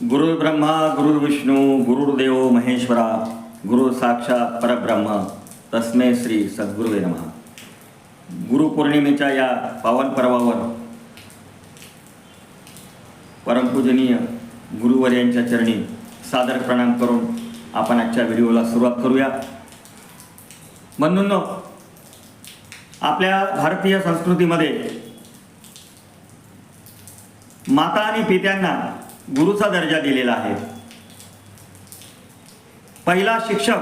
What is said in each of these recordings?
गुरु ब्रह्मा गुरुर्विष्णू गुरुर्देव महेश्वरा गुरु साक्षात परब्रह्म तस्मे श्री सद्गुरुवे नमः. गुरुपौर्णिमेच्या या पावन पर्वावर परमपूजनीय गुरुवर यांच्या चरणी सादर प्रणाम करून आपण आजच्या व्हिडिओला सुरुवात करूया. म्हणून आपल्या भारतीय संस्कृतीमध्ये माता आणि पित्यांना गुरुचा दर्जा दिलेला आहे. पहिला शिक्षक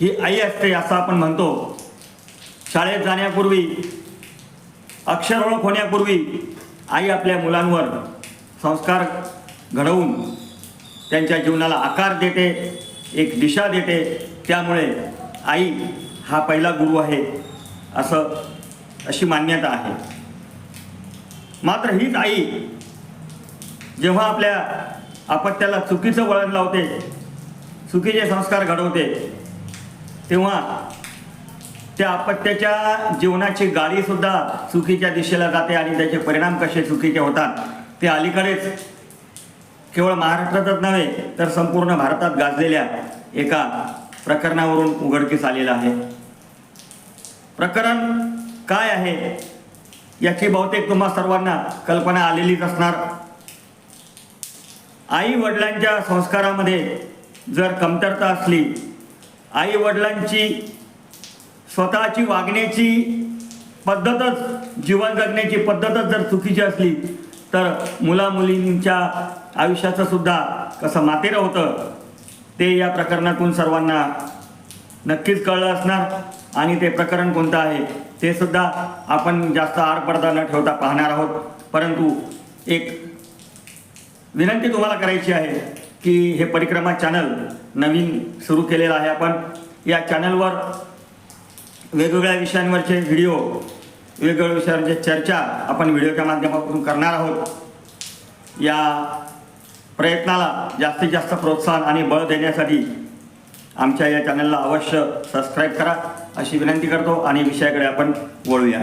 ही आई असते असं आपण म्हणतो. शाळेत जाण्यापूर्वी अक्षर ओळख होण्यापूर्वी आई आपल्या मुलांवर संस्कार घडवून त्यांच्या जीवनाला आकार देते एक दिशा देते. त्यामुळे आई हा पहिला गुरु आहे असं अशी मान्यता आहे. मात्र हीच आई जेव्हा आपल्या अपत्याला चुकीचं वळण लावते चुकीचे संस्कार घडवते तेव्हा त्या अपत्याच्या जीवनाची गाडीसुद्धा चुकीच्या दिशेला जाते आणि त्याचे परिणाम कसे चुकीचे होतात ते अलीकडेच केवळ महाराष्ट्रातच नव्हे तर संपूर्ण भारतात गाजलेल्या एका प्रकरणावरून उघडकीस आलेलं आहे. प्रकरण काय आहे याची बहुतेक तुम्हा सर्वांना कल्पना आलेलीच असणार. आई वडिलांच्या संस्कारामध्ये जर कमतरता असली आई वडिलांची स्वतःची वागण्याची पद्धतच जीवन जगण्याची पद्धतच जर चुकीची असली तर मुला मुलींच्या आयुष्याचं सुद्धा कसं मातेरं होतं ते या प्रकरणातून सर्वांना नक्कीच कळलं असणार. आणि ते प्रकरण कोणतं आहे ते सुद्धा आपण जास्त आडपडदा न ठेवता पाहणार आहोत. परंतु एक विनंती तुम्हाला करायची आहे की हे परिक्रमा चॅनल नवीन सुरू केलेलं आहे आपण. या चॅनलवर वेगवेगळ्या विषयांवरचे व्हिडिओ वेगवेगळ्या विषयांवरचे चर्चा आपण व्हिडिओच्या माध्यमातून करणार आहोत. या प्रयत्नाला जास्तीत जास्त प्रोत्साहन आणि बळ देण्यासाठी आमच्या या चॅनलला अवश्य सबस्क्राईब करा अशी विनंती करतो आणि विषयाकडे आपण वळूया.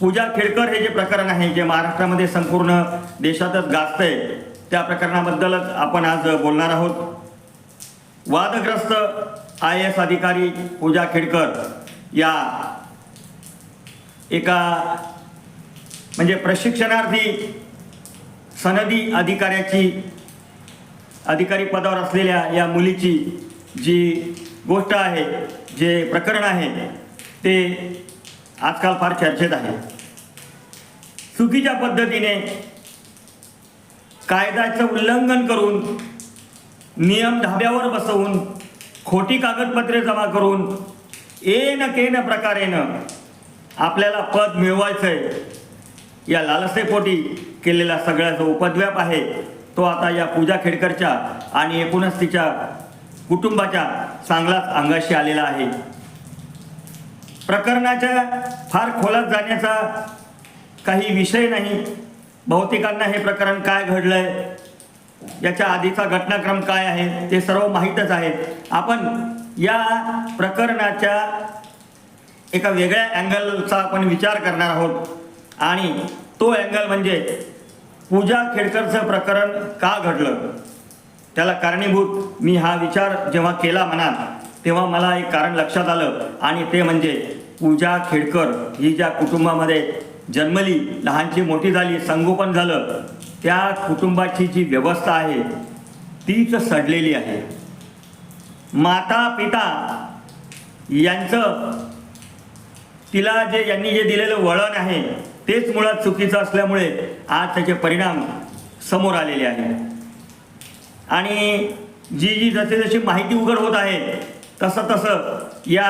पूजा खेडकर हे जे प्रकरण आहे जे महाराष्ट्रामध्ये संपूर्ण देशातच गाजतंय त्या प्रकरणाबद्दलच आपण आज बोलणार आहोत. वादग्रस्त आय एस अधिकारी पूजा खेडकर या एका म्हणजे प्रशिक्षणार्थी सनदी अधिकाऱ्याची अधिकारी पदावर असलेल्या या मुलीची जी गोष्ट आहे जे प्रकरण आहे ते आजकाल फार चर्चेत आहे. चुकीच्या पद्धतीने कायद्याचं उल्लंघन करून नियम धाब्यावर बसवून खोटी कागदपत्रे जमा करून एन केन प्रकारेनं आपल्याला पद मिळवायचंय. या लालसेपोटी केलेला सगळा जो उपद्व्याप आहे. तो आता या पूजा खेडकरच्या आणि एकूणच तिच्या कुटुंबाच्या चांगलाच अंगाशी आलेला आहे. प्रकरणाच्या फार खोलात जाण्याचा काही विषय नाही. बहुतेकांना हे प्रकरण काय घडलंय? याच्या आधीचा घटनाक्रम काय आहे? ते सर्व माहीतच आहे आपण या प्रकरणाच्या एका वेगळ्या अँगलचा आपण विचार करणार आहोत. आणि तो अँगल म्हणजे पूजा खेडकरचं प्रकरण का घडलं? त्याला कारणीभूत मी हा विचार जेव्हा केला मनात तेव्हा मला एक कारण लक्षात आलं. आणि ते म्हणजे पूजा खेडकर ही ज्या कुटुंबामध्ये जन्मली लहानची मोठी झाली संगोपन झालं त्या कुटुंबाची जी व्यवस्था आहे तीच सडलेली आहे. माता पिता यांचं तिला जे यांनी जे दिलेलं वळण आहे तेच मुळात चुकीचं असल्यामुळे आज त्याचे परिणाम समोर आलेले आहेत. आणि जी जी जसे जशी माहिती उघड होत आहे तसं तसं या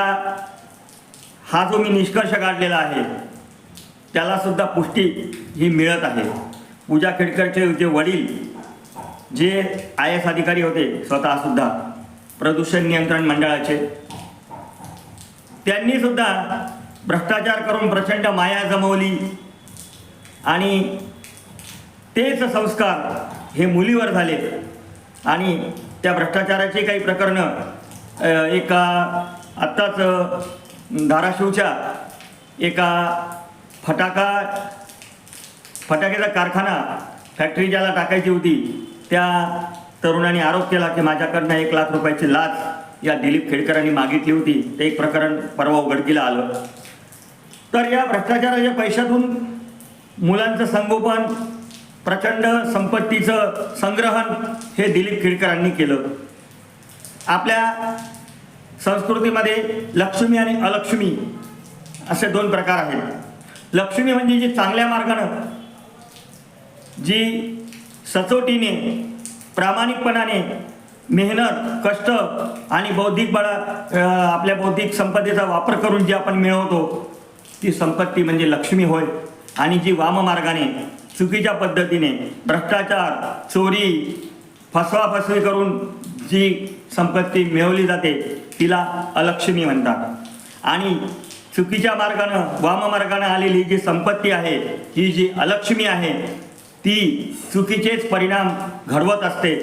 हा जो मी निष्कर्ष काढलेला आहे त्यालासुद्धा पुष्टी ही मिळत आहे. पूजा खेडकरचे जे वडील जे आय एस अधिकारी होते स्वतःसुद्धा प्रदूषण नियंत्रण मंडळाचे त्यांनीसुद्धा भ्रष्टाचार करून प्रचंड माया जमवली आणि तेच संस्कार हे मुलीवर झाले आणि त्या भ्रष्टाचाराची काही प्रकरणं एका आत्ताच धाराशिवच्या एका फटाका फटाक्याचा कारखाना फॅक्टरी ज्याला टाकायची होती त्या तरुणाने आरोप केला की माझ्याकडनं एक लाख रुपयाची लाच या दिलीप खेडकरांनी मागितली होती. ते एक प्रकरण परवा उघडकीला आलं. तर या भ्रष्टाचाराच्या पैशातून मुलांचं संगोपन प्रचंड संपत्तीचं संग्रहण हे दिलीप खेडकरांनी केलं. आपल्या संस्कृतीमध्ये लक्ष्मी आणि अलक्ष्मी असे दोन प्रकार आहेत. लक्ष्मी म्हणजे जी चांगल्या मार्गानं जी सचोटीने प्रामाणिकपणाने मेहनत कष्ट आणि बौद्धिक बळा आपल्या बौद्धिक संपत्तीचा वापर करून जी आपण मिळवतो ती संपत्ती म्हणजे लक्ष्मी होय. आणि जी वाममार्गाने चुकीच्या पद्धतीने भ्रष्टाचार चोरी फसवाफसवी करून जी संपत्ती मिळवली जाते तिला अलक्ष्मी म्हणतात. आणि चुकीच्या मार्गानं वाममार्गानं आलेली जी संपत्ती आहे ही जी अलक्ष्मी आहे ती चुकीचेच परिणाम घडवत असते.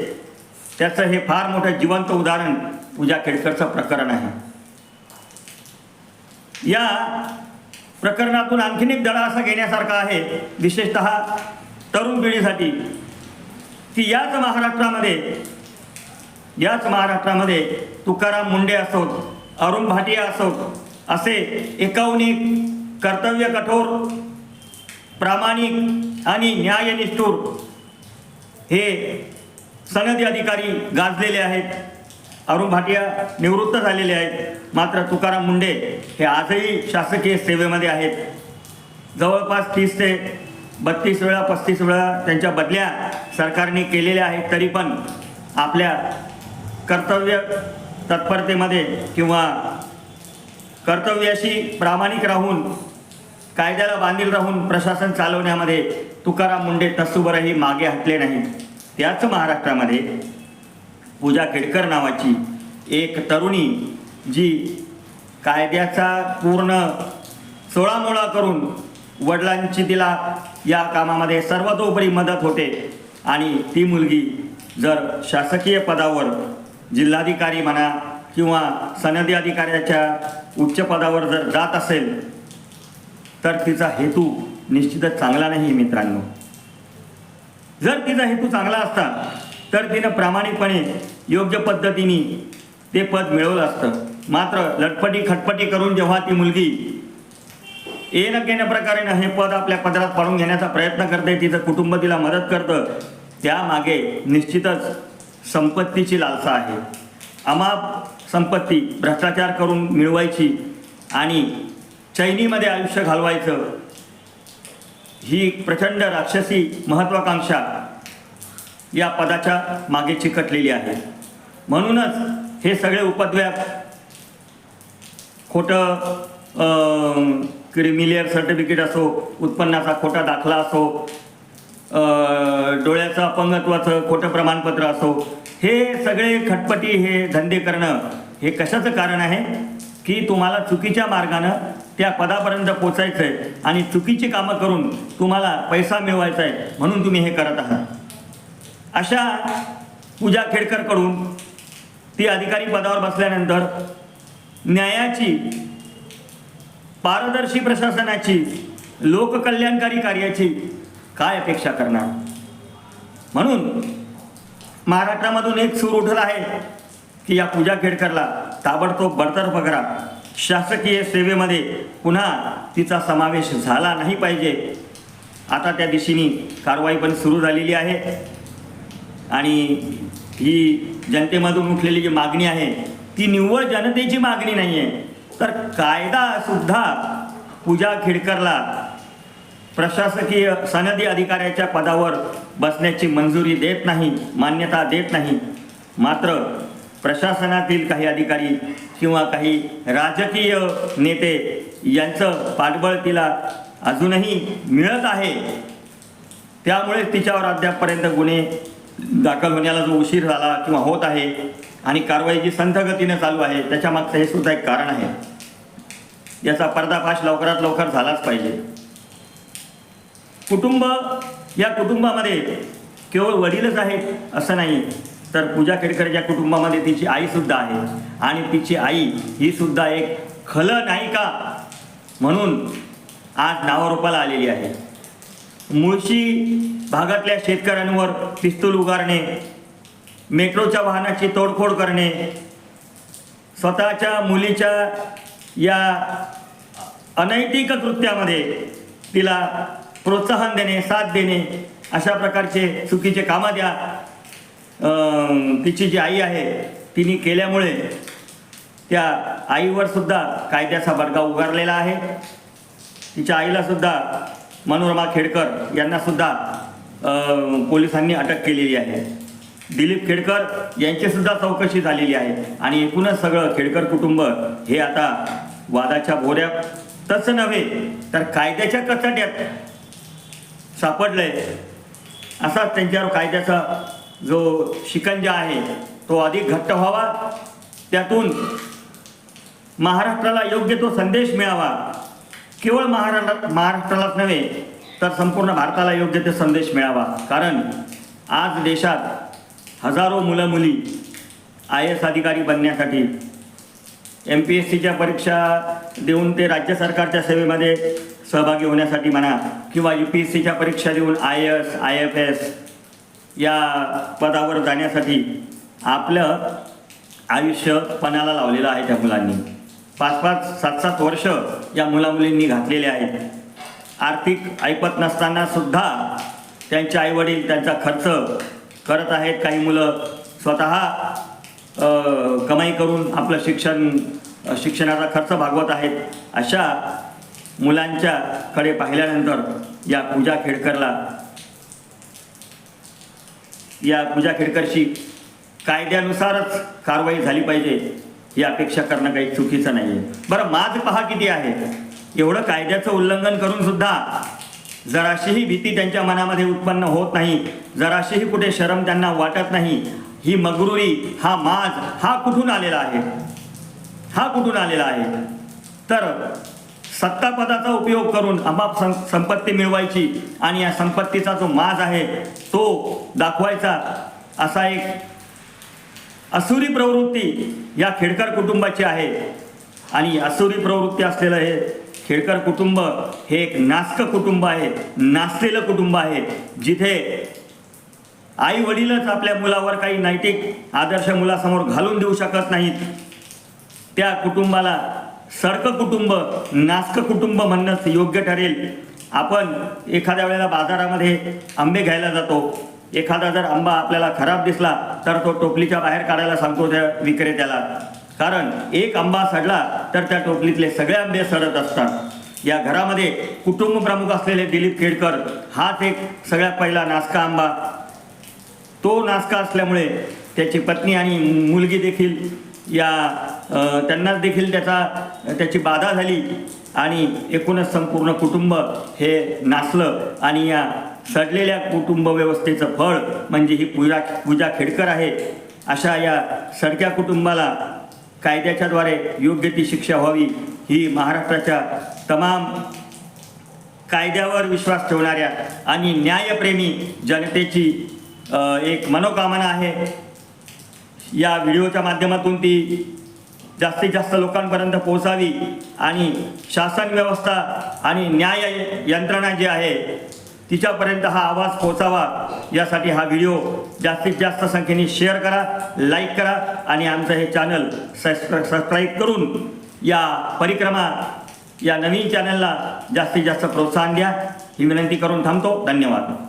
त्याचं हे फार मोठं जिवंत उदाहरण पूजा खेडकरचं प्रकरण आहे. या प्रकरणातून आणखीन एक दडा असा घेण्यासारखा आहे विशेषत तरुण पिढीसाठी की याच महाराष्ट्रामध्ये याच महाराष्ट्रामध्ये तुकाराम मुंडे असोत अरुण भाटिया असोत असे एकावनिक कर्तव्य कठोर प्रामाणिक आणि न्यायनिष्ठूर हे सनदी अधिकारी गाजलेले आहेत. अरुण भाटिया निवृत्त झालेले आहेत. मात्र तुकाराम मुंडे हे आजही शासकीय सेवेमध्ये आहेत. जवळपास तीस ते बत्तीस वेळा पस्तीस वेळा त्यांच्या बदल्या सरकारने केलेल्या आहेत. तरी पण आपल्या कर्तव्य तत्परतेमध्ये किंवा कर्तव्याशी प्रामाणिक राहून कायद्याला बांधील राहून प्रशासन चालवण्यामध्ये तुकाराम मुंडे तसूभरही मागे हटले नाही त्याच महाराष्ट्रामध्ये पूजा खेडकर नावाची एक तरुणी जी कायद्याचा पूर्ण चोळामोळा करून वडिलांची तिला या कामामध्ये सर्वतोपरी मदत होते आणि ती मुलगी जर शासकीय पदावर जिल्हाधिकारी म्हणा किंवा सनदी अधिकाऱ्याच्या उच्च पदावर जर जात असेल तर तिचा हेतू निश्चितच चांगला नाही मित्रांनो. जर तिचा हेतू चांगला असता तर तिनं प्रामाणिकपणे योग्य पद्धतीने ते पद मिळवलं असतं. मात्र लटपटी खटपटी करून जेव्हा ती मुलगी येणं केन प्रकारे हे पद आपल्या पदरात पाडून घेण्याचा प्रयत्न करते तिचं कुटुंब तिला मदत करतं त्यामागे निश्चितच संपत्तीची लालसा आहे. अमाप संपत्ती भ्रष्टाचार करून मिळवायची आणि चैनीमध्ये आयुष्य घालवायचं ही प्रचंड राक्षसी महत्त्वाकांक्षा या पदाच्या मागे चिकटलेली आहे. म्हणूनच हे सगळे उपद्व्याप खोटं क्रिमिलियर सर्टिफिकेट असो उत्पन्नाचा खोटा दाखला असो डोळ्याचं अपंगत्वाचं खोटं प्रमाणपत्र असो हे सगळे खटपटी हे धंदे करणं हे कशाचं कारण आहे? की तुम्हाला चुकीच्या मार्गानं त्या पदापर्यंत पोचायचं आहे आणि चुकीची कामं करून तुम्हाला पैसा मिळवायचा आहे म्हणून तुम्ही हे करत आहात. अशा पूजा खेडकरकडून ती अधिकारी पदावर बसल्यानंतर न्यायाची पारदर्शी प्रशासनाची लोककल्याणकारी कार्याची काय अपेक्षा करणार? म्हणून महाराष्ट्रामधून एक सूर उठला आहे की या पूजा खेडकरला ताबडतोब बडतर्फ करा. शासकीय सेवेमध्ये पुन्हा तिचा समावेश झाला नाही पाहिजे. आता त्या दिशेने कारवाई पण सुरू झालेली आहे. आणि ही जनतेमधून उठलेली जी मागणी आहे ती निव्वळ जनतेची मागणी नाही आहे तर कायदा सुद्धा पूजा खेडकरला प्रशासकीय सनदी अधिकाऱ्याच्या पदावर बसण्याची मंजुरी देत नाही मान्यता देत नाही. मात्र प्रशासनातील काही अधिकारी किंवा काही राजकीय नेते यांचं पाठबळ तिला अजूनही मिळत आहे. त्यामुळे तिच्यावर अद्यापपर्यंत गुन्हे दाखल होण्याला जो उशीर झाला किंवा होत आहे आणि कारवाई जी संथगतीने चालू आहे त्याच्यामागचं हे सुद्धा एक कारण आहे. याचा पर्दाफाश लवकरात लवकर झालाच पाहिजे. कुटुंब या कुटुंबामध्ये केवळ वडीलच आहेत असं नाही तर पूजा केडकर या कुटुंबामध्ये तिची आईसुद्धा आहे. आणि तिची आई ही सुद्धा एक खलनायिका म्हणून आज नावारूपाला आलेली आहे. मुळशी भागातल्या शेतकऱ्यांवर पिस्तूल उगारणे मेट्रोच्या वाहनाची तोडफोड करणे स्वतःच्या मुलीच्या या अनैतिक कृत्यामध्ये तिला प्रोत्साहन देणे साथ देणे अशा प्रकारचे चुकीचे कामं द्या. तिची जी आई आहे तिने केल्यामुळे त्या आईवर सुद्धा कायद्याचा बडगा उगारलेला आहे. तिच्या आईला सुद्धा मनोरमा खेडकर यांना सुद्धा पोलिसांनी अटक केलेली आहे. दिलीप खेडकर यांची सुद्धा चौकशी झालेली आहे. आणि एकूणच सगळं खेडकर कुटुंब हे आता वादाच्या भोऱ्यात तसं नव्हे तर कायद्याच्या कचाट्यात सापडलंय. असाच त्यांच्यावर कायद्याचा जो शिकंजा आहे तो अधिक घट्ट व्हावा. त्यातून महाराष्ट्राला योग्य तो संदेश मिळावा. केवळ महाराष्ट्रात महाराष्ट्रालाच नव्हे तर संपूर्ण भारताला योग्य ते संदेश मिळावा. कारण आज देशात हजारो मुलं मुली आय एस अधिकारी बनण्यासाठी एम पी एस सीच्या परीक्षा देऊन ते राज्य सरकारच्या सेवेमध्ये सहभागी होण्यासाठी म्हणा किंवा यू पी एस सीच्या परीक्षा देऊन I S I F S या पदावर जाण्यासाठी आपलं आयुष्य पणाला लावलेलं आहे त्या मुलांनी. पाच पाच सात सात वर्ष या मुलामुलींनी घातलेले आहेत. आर्थिक ऐपत नसताना सुद्धा त्यांचे आईवडील त्यांचा खर्च करत आहेत. काही मुलं स्वतः कमाई करून आपलं शिक्षण शिक्षणाचा खर्च भागवत आहेत अशा मुलांच्या कडे पाहिल्यानंतर या पूजा खेडकरला या पूजा खेडकरशी कायद्यानुसारच कारवाई झाली पाहिजे ही अपेक्षा करणं काही चुकीचं नाही आहे बरं माज पहा किती आहे. एवढं कायद्याचं उल्लंघन करून सुद्धा जराशीही भीती त्यांच्या मनामध्ये उत्पन्न होत नाही जराशीही कुठे शरम त्यांना वाटत नाही ही मगरुरी हा माज हा कुठून आलेला आहे? हा कुठून आलेला आहे? तर सत्तापदाचा उपयोग करून अमाप सं संपत्ती मिळवायची आणि या संपत्तीचा जो माज आहे तो दाखवायचा असा एक असुरी प्रवृत्ती या खेडकर कुटुंबाची आहे. आणि असुरी प्रवृत्ती असलेलं हे खेडकर कुटुंब हे एक नास्क कुटुंब आहे नाचलेलं कुटुंब आहे जिथे आई वडीलच आपल्या मुलावर काही नैतिक आदर्श मुलासमोर घालून देऊ शकत नाहीत. त्या कुटुंबाला सडक कुटुंब नास्क कुटुंब म्हणणंच योग्य ठरेल. आपण एखाद्या वेळेला बाजारामध्ये आंबे घ्यायला जातो. एखादा जर आंबा आपल्याला खराब दिसला तर तो टोपलीच्या बाहेर काढायला सांगतो त्या विक्रेत्याला. कारण एक आंबा सडला तर त्या टोपलीतले सगळे आंबे सडत असतात. या घरामध्ये कुटुंब प्रमुख असलेले दिलीप केडकर हाच एक सगळ्यात पहिला नासका आंबा. तो नासका असल्यामुळे त्याची पत्नी आणि मुलगी देखील या त्यांनाच देखील त्याचा त्याची बाधा झाली आणि एकूणच संपूर्ण कुटुंब हे नाचलं आणि या सडलेल्या कुटुंब व्यवस्थेचं फळ म्हणजे ही पूजा पूजा खेडकर आहे अशा या सडक्या कुटुंबाला कायद्याच्याद्वारे योग्य ती शिक्षा व्हावी ही महाराष्ट्राच्या तमाम कायद्यावर विश्वास ठेवणाऱ्या आणि न्यायप्रेमी जनतेची एक मनोकामना आहे. या व्हिडिओच्या माध्यमातून ती जास्तीत जास्त लोकांपर्यंत पोहोचावी आणि शासन व्यवस्था आणि न्याय यंत्रणा जी आहे तिच्यापर्यंत हा आवाज पोहोचावा. यासाठी हा व्हिडिओ जास्तीत जास्त संख्येने शेअर करा लाईक करा आणि आमचं हे चॅनल सबस्क्राईब करून या परिक्रमा या नवीन चॅनलला जास्तीत जास्त प्रोत्साहन द्या. ही विनंती करून थांबतो. धन्यवाद.